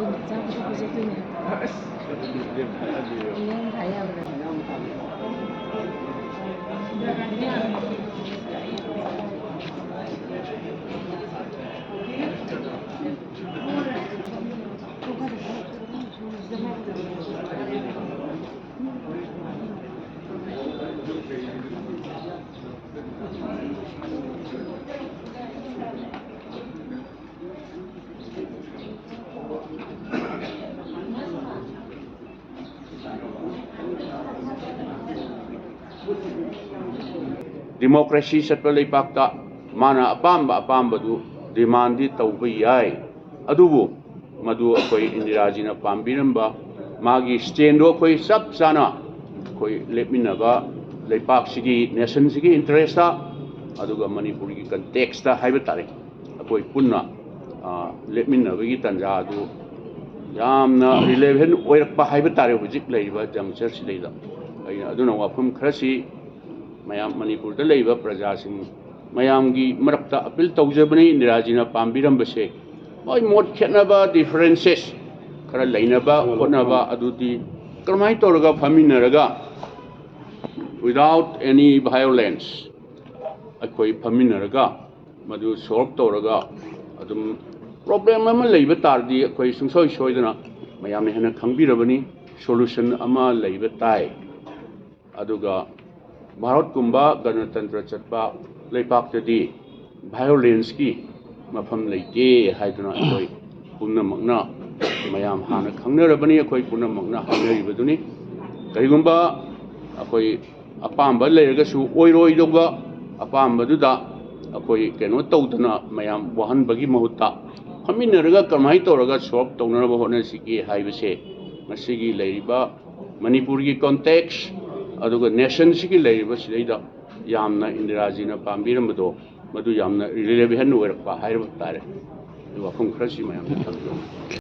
说你这样是不是对你？你太的。ꯗꯤꯃꯣꯀ꯭ꯔꯦꯁꯤ ꯆꯠꯄ ꯂꯩꯕꯥꯛꯇ ꯃꯥꯅ ꯑꯄꯥꯝꯕ ꯑꯄꯥꯝꯕꯗꯨ ꯗꯤꯃꯥꯟꯗꯤ ꯇꯧꯕ ꯌꯥꯏ ꯑꯗꯨꯕꯨ ꯃꯗꯨ ꯑꯩꯈꯣꯏ ꯏꯟꯗꯤꯔꯥꯖꯤꯅ ꯄꯥꯝꯕꯤꯔꯝꯕ ꯃꯥꯒꯤ ꯁ꯭ꯇꯦꯟꯗꯣ ꯑꯩꯈꯣꯏ ꯆꯞ ꯆꯥꯅ ꯑꯩꯈꯣꯏ ꯂꯦꯞꯃꯤꯟꯅꯕ ꯂꯩꯕꯥꯛꯁꯤꯒꯤ ꯅꯦꯁꯟꯁꯤꯒꯤ ꯏꯟꯇꯔꯦꯁꯇ ꯑꯗꯨꯒ ꯃꯅꯤꯄꯨꯔꯒꯤ ꯀꯟꯇꯦꯛꯁꯇ ꯍꯥꯏꯕ ꯇꯥꯔꯦ ꯑꯩꯈꯣꯏ ꯄꯨꯟꯅ ꯑꯥ, ꯂꯦꯞꯃꯤꯟꯅꯕꯒꯤ ꯇꯥꯟꯖꯥ ꯑꯗꯨ ꯌꯥꯝꯅ ꯔꯤꯂꯦꯚꯦꯟ ꯑꯣꯏꯔꯛꯄ ꯍꯥꯏꯕ ꯇꯥꯔꯦ ꯍꯧꯖꯤꯛ ꯂꯩꯔꯤꯕ ꯖꯪꯆꯔꯁꯤꯗꯩꯗ वफम खरसे मैं मनपुर प्रजा मैम की मरक्त अपील तौजबने इंदिराजी पाबीरबसे मोट खेब डिफरेंसेस खर लेनाबी कम फमीनरगा विदाउट एनी भायोलेंस फमीनरगा सोल्व तौरगा प्रॉब्लम तारे अखोई सूसोना मैम हेन खाबीरबनी सोलूसन ताए भारत गणतंत्र चपाकदी भायोलेंस की मफम लेते हैं पुनम मैं हाँ खानबने पुनम हमने कहींगम अखोई अपाब लेरगूद कौ तौदना मैं वाहन की महुत फमीनर कम सोल्व तौर हों की मनपुर की कॉन्टेक्स ꯑꯗꯨꯒ ꯅꯦꯁꯟꯁꯤꯒꯤ ꯂꯩꯔꯤꯕ ꯁꯤꯗꯩꯗ ꯌꯥꯝꯅ ꯏꯟꯗꯤꯔꯥꯖꯤꯅ ꯄꯥꯝꯕꯤꯔꯝꯕꯗꯣ ꯃꯗꯨ ꯌꯥꯝꯅ ꯔꯤꯂꯦꯚꯦꯟ ꯑꯣꯏꯔꯛꯄ ꯍꯥꯏꯕ ꯇꯥꯔꯦ ꯑꯗꯨ ꯋꯥꯐꯝ ꯈꯔꯁꯤ ꯃꯌꯥꯝꯗ ꯊꯝꯖꯒꯦ